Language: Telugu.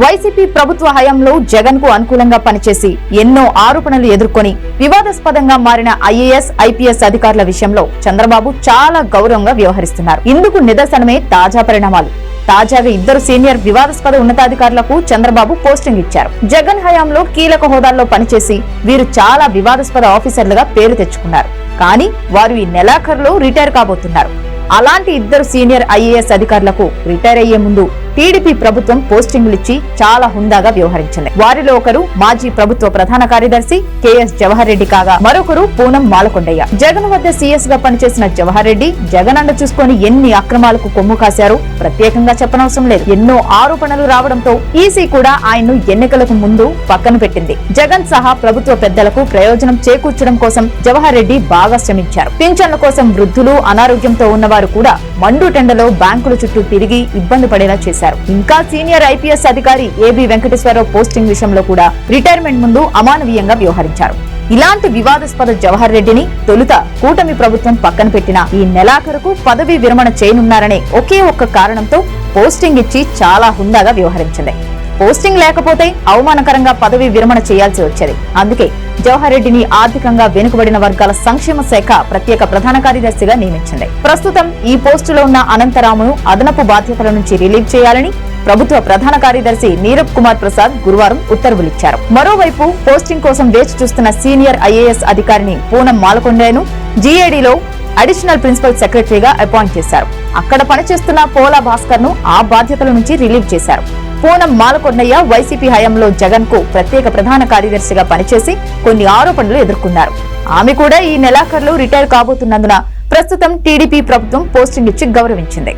వైసీపీ ప్రభుత్వ హయాంలో జగన్కు అనుకూలంగా పనిచేసి ఎన్నో ఆరోపణలు ఎదుర్కొని వివాదాస్పదంగా మారిన ఐఏఎస్ ఐపీఎస్ అధికారుల విషయంలో చంద్రబాబు చాలా గౌరవంగా వ్యవహరిస్తున్నారు. ఇందుకు నిదర్శనమే తాజా పరిణామాలు. తాజాగా ఇద్దరు సీనియర్ వివాదాస్పద ఉన్నతాధికారులకు చంద్రబాబు పోస్టింగ్ ఇచ్చారు. జగన్ హయాంలో కీలక హోదాల్లో పనిచేసి వీరు చాలా వివాదాస్పద ఆఫీసర్లుగా పేరు తెచ్చుకున్నారు. కానీ వారు ఈ నెలాఖరులో రిటైర్ కాబోతున్నారు. అలాంటి ఇద్దరు సీనియర్ ఐఏఎస్ అధికారులకు రిటైర్ అయ్యే ముందు టీడీపీ ప్రభుత్వం పోస్టింగులు ఇచ్చి చాలా హుందాగా వ్యవహరించింది. వారిలో ఒకరు మాజీ ప్రభుత్వ ప్రధాన కార్యదర్శి కెఎస్ జవహర్ రెడ్డి కాగా మరొకరు పూనం మాలకొండయ్య. జగన్ వద్ద సీఎస్గా పనిచేసిన జవహర్ రెడ్డి జగన్ అండ చూసుకొని ఎన్ని అక్రమాలకు కొమ్ము కాశారో ప్రత్యేకంగా చెప్పనవసరం లేదు. ఎన్నో ఆరోపణలు రావడంతో ఈసీ కూడా ఆయన్ను ఎన్నికలకు ముందు పక్కన పెట్టింది. జగన్ సహా ప్రభుత్వ పెద్దలకు ప్రయోజనం చేకూర్చడం కోసం జవహర్ రెడ్డి బాగా శ్రమించారు. పింఛన్ల కోసం వృద్ధులు అనారోగ్యంతో ఉన్నవారు కూడా మండు టెండలో బ్యాంకుల చుట్టూ తిరిగి ఇబ్బంది పడేలా చేశారు. ఇంకా సీనియర్ ఐపీఎస్ అధికారి ఏబి వెంకటేశ్వరరావు పోస్టింగ్ విషయంలో కూడా రిటైర్మెంట్ ముందు అమానవీయంగా వ్యవహరించారు. ఇలాంటి వివాదాస్పద జవహర్ రెడ్డిని తొలుత కూటమి ప్రభుత్వం పక్కన పెట్టిన ఈ నెలాఖరుకు పదవి విరమణ చేయనున్నారనే ఒకే ఒక్క కారణంతో పోస్టింగ్ ఇచ్చి చాలా హుందాగా వ్యవహరించింది. పోస్టింగ్ లేకపోతే అవమానకరంగా పదవి విరమణ చేయాల్సి వచ్చేది. అందుకే జవహర్ రెడ్డిని ఆర్థికంగా వెనుకబడిన వర్గాల సంక్షేమ శాఖ ప్రత్యేక ప్రధాన కార్యదర్శిగా నియమించింది. ప్రస్తుతం ఈ పోస్టులో ఉన్న అనంతరామును అదనపు బాధ్యతల నుంచి రిలీవ్ చేయాలని ప్రభుత్వ ప్రధాన కార్యదర్శి నీరబ్ కుమార్ ప్రసాద్ గురువారం ఉత్తర్వులిచ్చారు. మరోవైపు పోస్టింగ్ కోసం వేచి చూస్తున్న సీనియర్ ఐఏఎస్ అధికారిని పూనం మాలకొండను జీఏడీలో అడిషనల్ ప్రిన్సిపల్ సెక్రటరీగా అపాయింట్ చేశారు. అక్కడ పనిచేస్తున్న పోలా భాస్కర్ను ఆ బాధ్యతల నుంచి రిలీవ్ చేశారు. పూనం మాలకొండయ్య వైసీపీ హయాంలో జగన్కు ప్రత్యేక ప్రధాన కార్యదర్శిగా పనిచేసి కొన్ని ఆరోపణలు ఎదుర్కొన్నారు. ఆమె కూడా ఈ నెలాఖరులో రిటైర్ కాబోతున్నందున ప్రస్తుతం టీడీపీ ప్రభుత్వం పోస్టింగ్ ఇచ్చి గౌరవించింది.